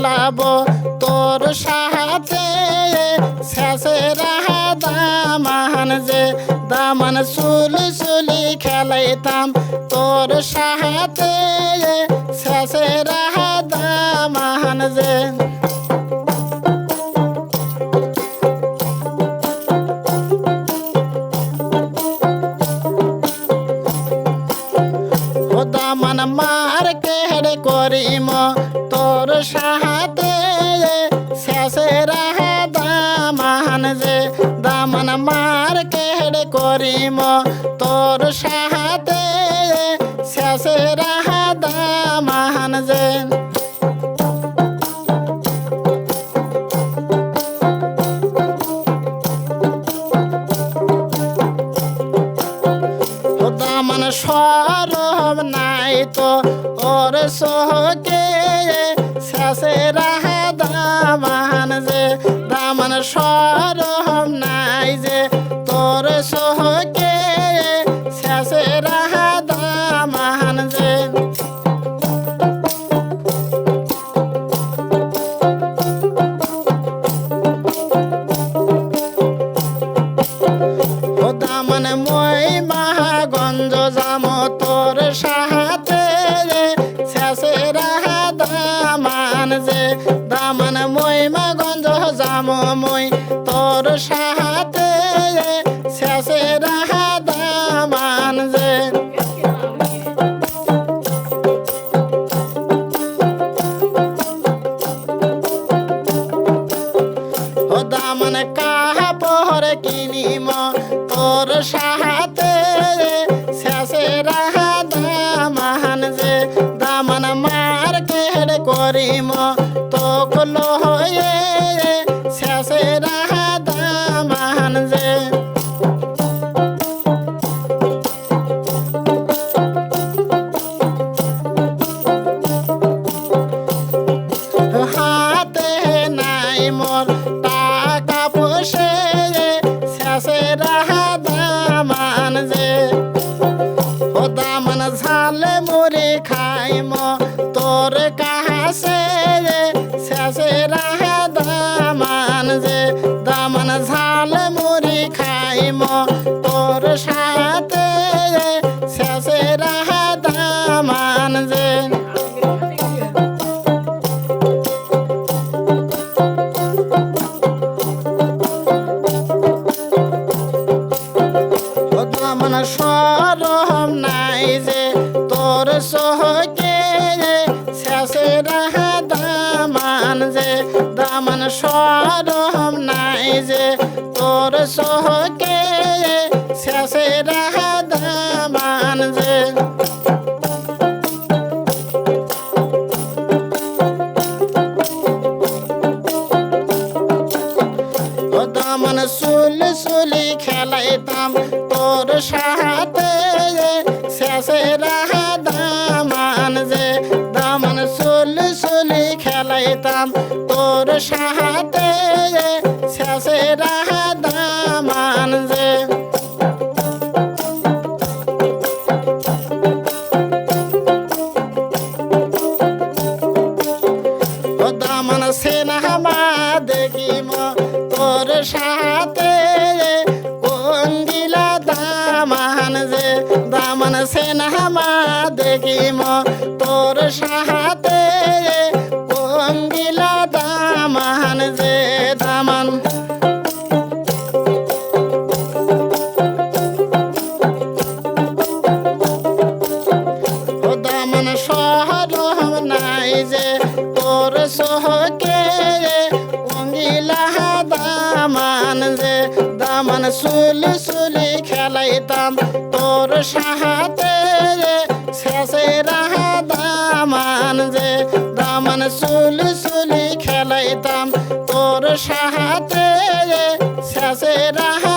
খেলাবো তোর সাহাতে শেষে রাহা দামান যে দামান সুলি সুলি খেলাইতাম তোর সাহাতে শেষে রাহা দামান যে মার কেড়ে করিম সাহাতে শেষে রাহা দামান যে দামান মার কেড়ে করিম। তোর সাহাতে শেষে রাহা দামান যে সরব নাই তো, ওর সোহকে শেষে মই তোর সাহাতে শেষে রাহা দামান যে। দামান কাহা পহরে কিনিম তোর সাহাতে শেষে রাহা দামান যে। দামান মার কেড়ে করিম তোর কাহাসে শেষে রাহা দামান যে, দামান ঝালে মুড়ি খাইম। তোর সাথে শেষে রাহা দামান যে। সরম নাই যে, তোর সহকে সরম নাই যে তোর সহকে শেষে রাহা দামান যে। দামান সুলি সুলি খেলাইতাম তোর সাহাতে শেষে রাহা দামান যে। দামান সুলি সুলি খেলাইতাম তোর সাহাতে শেষে দামান যে। দামান সেনামা দেখিম তোর সাহাতে সাথে কঙ্গিলা দামান যে। দামান সেনামা দেখিম তোর সাথে নাই যে তোর সহকে অঙ্গিলা দামান যে, দামান সুলি সুলি খেলাইতাম। তোর সাহাতে শেষে রাহা দামান যে, দামান সুলি সুলি খেলাইতাম। তোর সাহাতে শেষে রাহা